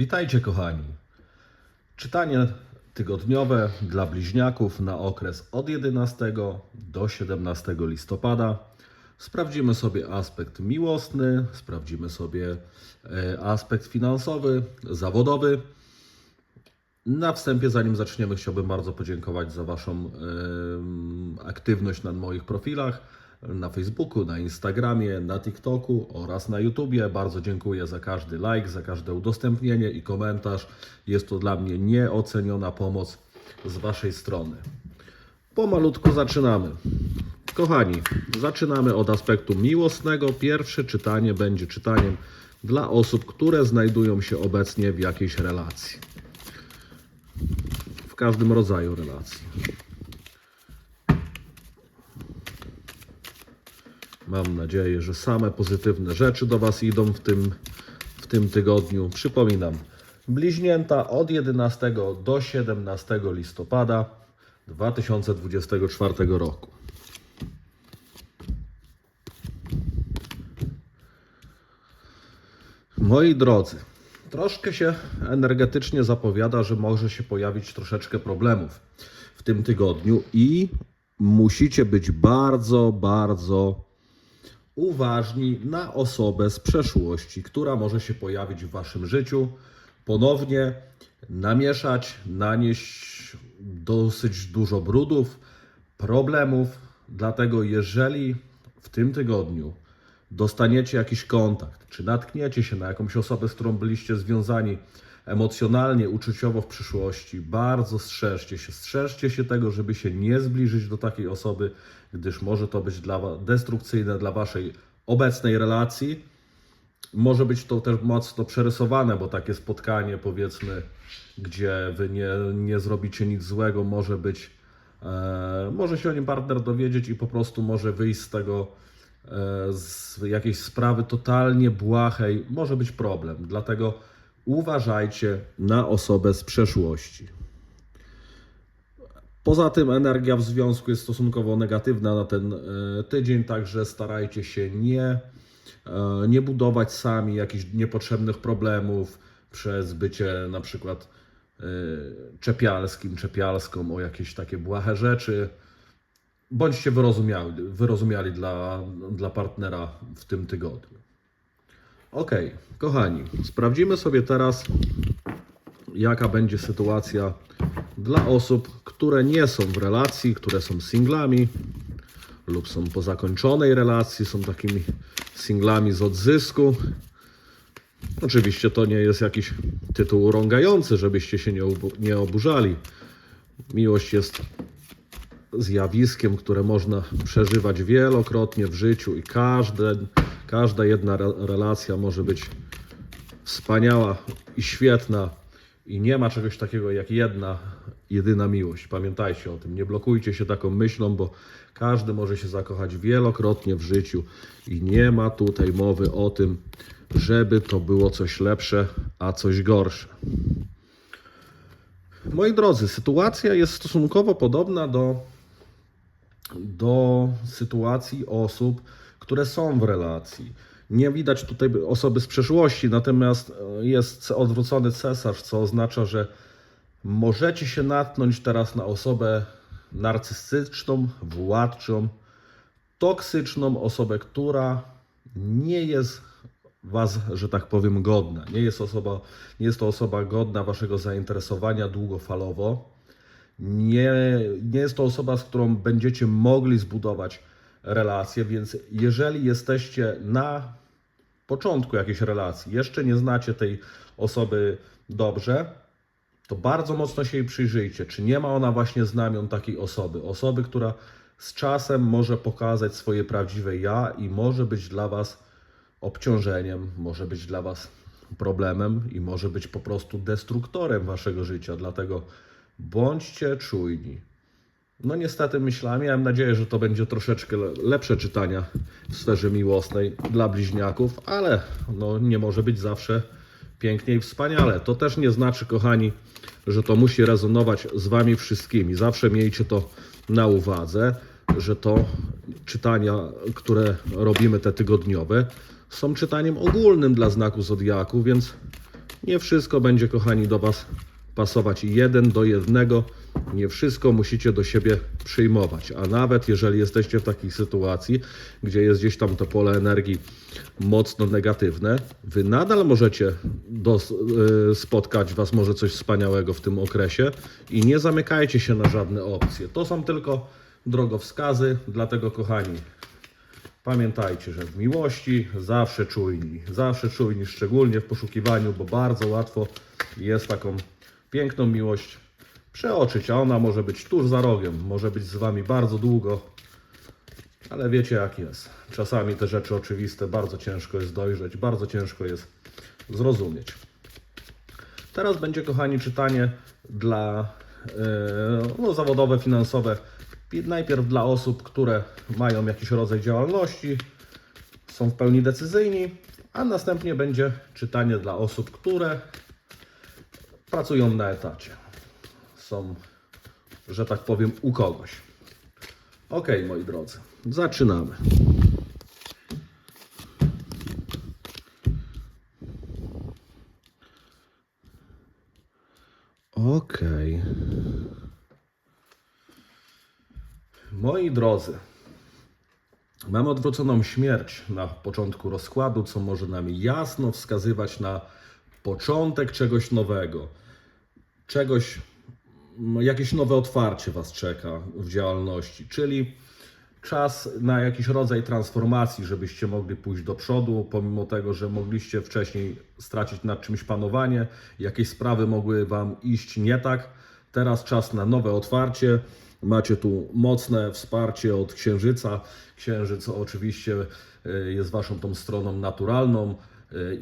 Witajcie kochani. Czytanie tygodniowe dla bliźniaków na okres od 11 do 17 listopada. Sprawdzimy sobie aspekt miłosny, sprawdzimy sobie e, aspekt finansowy, zawodowy. Na wstępie, zanim zaczniemy, chciałbym bardzo podziękować za Waszą aktywność na moich profilach na Facebooku, na Instagramie, na TikToku oraz na YouTubie. Bardzo dziękuję za każdy like, za każde udostępnienie i komentarz. Jest to dla mnie nieoceniona pomoc z Waszej strony. Pomalutku zaczynamy. Kochani, zaczynamy od aspektu miłosnego. Pierwsze czytanie będzie czytaniem dla osób, które znajdują się obecnie w jakiejś relacji w każdym rodzaju relacji. Mam nadzieję, że same pozytywne rzeczy do Was idą w tym, w tym tygodniu. Przypominam, bliźnięta od 11 do 17 listopada 2024 roku. Moi drodzy, troszkę się energetycznie zapowiada, że może się pojawić troszeczkę problemów w tym tygodniu i musicie być bardzo, bardzo uważni na osobę z przeszłości, która może się pojawić w waszym życiu, ponownie namieszać, nanieść dosyć dużo brudów, problemów. Dlatego, jeżeli w tym tygodniu dostaniecie jakiś kontakt, czy natkniecie się na jakąś osobę, z którą byliście związani emocjonalnie, uczuciowo w przyszłości, bardzo strzeżcie się. Strzeżcie się tego, żeby się nie zbliżyć do takiej osoby, gdyż może to być dla wa- destrukcyjne dla waszej obecnej relacji. Może być to też mocno przerysowane, bo takie spotkanie, powiedzmy, gdzie wy nie, nie zrobicie nic złego, może być, e, może się o nim partner dowiedzieć i po prostu może wyjść z tego e, z jakiejś sprawy totalnie błahej, może być problem. Dlatego uważajcie na osobę z przeszłości. Poza tym energia w związku jest stosunkowo negatywna na ten e, tydzień, także starajcie się nie, e, nie budować sami jakichś niepotrzebnych problemów przez bycie na przykład e, czepialskim, czepialską o jakieś takie błahe rzeczy. Bądźcie wyrozumiali, wyrozumiali dla, dla partnera w tym tygodniu. Ok, kochani, sprawdzimy sobie teraz, jaka będzie sytuacja dla osób, które nie są w relacji, które są singlami lub są po zakończonej relacji, są takimi singlami z odzysku. Oczywiście to nie jest jakiś tytuł urągający, żebyście się nie, obu- nie oburzali. Miłość jest zjawiskiem, które można przeżywać wielokrotnie w życiu i każde, każda jedna re- relacja może być wspaniała i świetna i nie ma czegoś takiego jak jedna, jedyna miłość. Pamiętajcie o tym, nie blokujcie się taką myślą, bo każdy może się zakochać wielokrotnie w życiu i nie ma tutaj mowy o tym, żeby to było coś lepsze, a coś gorsze. Moi drodzy, sytuacja jest stosunkowo podobna do, do sytuacji osób, które są w relacji. Nie widać tutaj osoby z przeszłości, natomiast e, jest odwrócony cesarz, co oznacza, że możecie się natknąć teraz na osobę narcystyczną, władczą, toksyczną osobę, która nie jest was, że tak powiem, godna. Nie jest, osoba, nie jest to osoba godna waszego zainteresowania długofalowo. Nie, nie jest to osoba, z którą będziecie mogli zbudować relację, więc jeżeli jesteście na początku jakiejś relacji, jeszcze nie znacie tej osoby dobrze, to bardzo mocno się jej przyjrzyjcie, czy nie ma ona właśnie znamion takiej osoby. Osoby, która z czasem może pokazać swoje prawdziwe ja i może być dla Was obciążeniem, może być dla Was problemem i może być po prostu destruktorem Waszego życia. Dlatego bądźcie czujni. No niestety myślałem, miałem nadzieję, że to będzie troszeczkę le- lepsze czytania w sferze miłosnej dla bliźniaków, ale no nie może być zawsze pięknie i wspaniale. To też nie znaczy, kochani, że to musi rezonować z Wami wszystkimi. Zawsze miejcie to na uwadze, że to czytania, które robimy te tygodniowe, są czytaniem ogólnym dla znaku Zodiaku, więc Nie wszystko będzie, kochani, do Was pasować jeden do jednego. Nie wszystko musicie do siebie przyjmować. A nawet jeżeli jesteście w takiej sytuacji, gdzie jest gdzieś tam to pole energii mocno negatywne, Wy nadal możecie dos- y, spotkać Was może coś wspaniałego w tym okresie i nie zamykajcie się na żadne opcje. To są tylko drogowskazy, dlatego kochani, Pamiętajcie, że w miłości zawsze czujni, zawsze czujni, szczególnie w poszukiwaniu, bo bardzo łatwo jest taką piękną miłość przeoczyć, a ona może być tuż za rogiem, może być z Wami bardzo długo, ale wiecie jak jest. Czasami te rzeczy oczywiste bardzo ciężko jest dojrzeć, bardzo ciężko jest zrozumieć. Teraz będzie, kochani, czytanie dla e, no, zawodowe, finansowe. Najpierw dla osób, które mają jakiś rodzaj działalności, są w pełni decyzyjni, a następnie będzie czytanie dla osób, które pracują na etacie. Są, że tak powiem, u kogoś. Ok, moi drodzy, zaczynamy. Okej. Moi drodzy, mamy odwróconą śmierć na początku rozkładu, co może nam jasno wskazywać na początek czegoś nowego. Czegoś, jakieś nowe otwarcie Was czeka w działalności, czyli czas na jakiś rodzaj transformacji, żebyście mogli pójść do przodu, pomimo tego, że mogliście wcześniej stracić nad czymś panowanie, jakieś sprawy mogły Wam iść nie tak. Teraz czas na nowe otwarcie. Macie tu mocne wsparcie od Księżyca. Księżyc oczywiście y, jest Waszą tą stroną naturalną,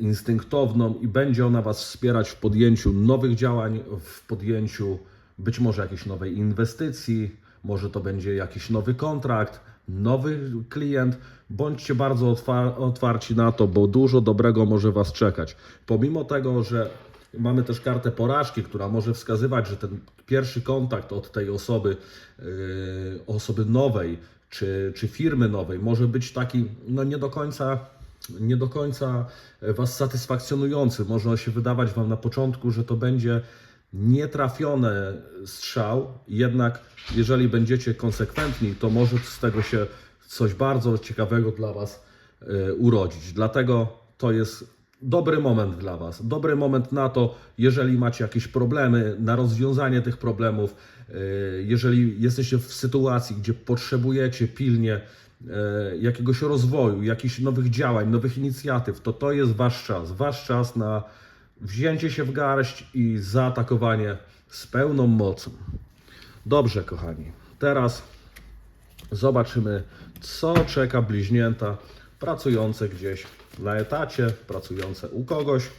instynktowną i będzie ona Was wspierać w podjęciu nowych działań, w podjęciu być może jakiejś nowej inwestycji, może to będzie jakiś nowy kontrakt, nowy klient. Bądźcie bardzo otwa- otwarci na to, bo dużo dobrego może Was czekać. Pomimo tego, że mamy też kartę porażki, która może wskazywać, że ten pierwszy kontakt od tej osoby, yy, osoby nowej, czy, czy firmy nowej może być taki no nie do końca nie do końca Was satysfakcjonujący. Może się wydawać Wam na początku, że to będzie nietrafiony strzał, jednak jeżeli będziecie konsekwentni, to może z tego się coś bardzo ciekawego dla Was e, urodzić. Dlatego to jest dobry moment dla Was. Dobry moment na to, jeżeli macie jakieś problemy, na rozwiązanie tych problemów, e, jeżeli jesteście w sytuacji, gdzie potrzebujecie pilnie e, jakiegoś rozwoju, jakichś nowych działań, nowych inicjatyw, to to jest Wasz czas. Wasz czas na wzięcie się w garść i zaatakowanie z pełną mocą. Dobrze, kochani. Teraz zobaczymy, co czeka bliźnięta pracujące gdzieś na etacie, pracujące u kogoś.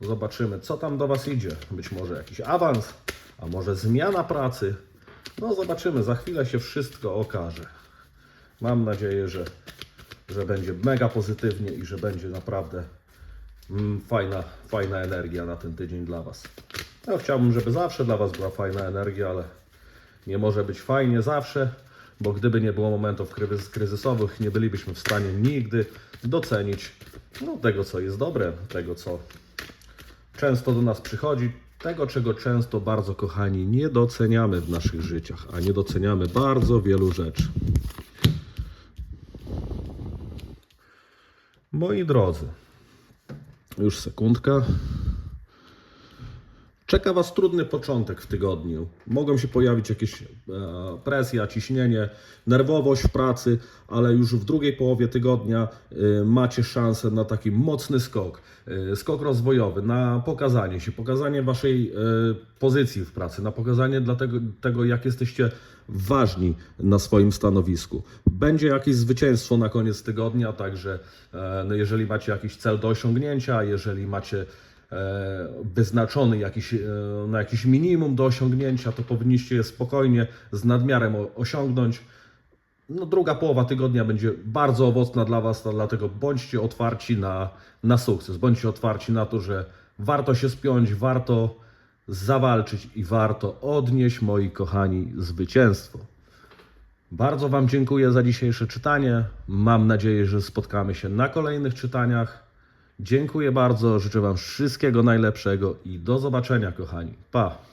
Zobaczymy, co tam do Was idzie. Być może jakiś awans, a może zmiana pracy. No, zobaczymy. Za chwilę się wszystko okaże. Mam nadzieję, że, że będzie mega pozytywnie i że będzie naprawdę mm, fajna, fajna energia na ten tydzień dla Was. Ja chciałbym, żeby zawsze dla Was była fajna energia, ale nie może być fajnie zawsze, bo gdyby nie było momentów kryzys, kryzysowych, nie bylibyśmy w stanie nigdy docenić no, tego, co jest dobre, tego, co często do nas przychodzi, tego, czego często bardzo kochani nie doceniamy w naszych życiach, a nie doceniamy bardzo wielu rzeczy. Moi drodzy, już sekundka. Czeka Was trudny początek w tygodniu. Mogą się pojawić jakieś e, presja, ciśnienie, nerwowość w pracy, ale już w drugiej połowie tygodnia e, macie szansę na taki mocny skok, e, skok rozwojowy, na pokazanie się, pokazanie Waszej pozycji w pracy, na pokazanie dlatego, tego, jak jesteście ważni na swoim stanowisku. Będzie jakieś zwycięstwo na koniec tygodnia, także no jeżeli macie jakiś cel do osiągnięcia, jeżeli macie wyznaczony jakiś, e, na jakiś minimum do osiągnięcia, to powinniście je spokojnie z nadmiarem osiągnąć. No, druga połowa tygodnia będzie bardzo owocna dla Was, dlatego bądźcie otwarci na, na sukces. Bądźcie otwarci na to, że warto się spiąć, warto zawalczyć i warto odnieść, moi kochani, zwycięstwo. Bardzo Wam dziękuję za dzisiejsze czytanie. Mam nadzieję, że spotkamy się na kolejnych czytaniach. Dziękuję bardzo, życzę Wam wszystkiego najlepszego i do zobaczenia, kochani. Pa!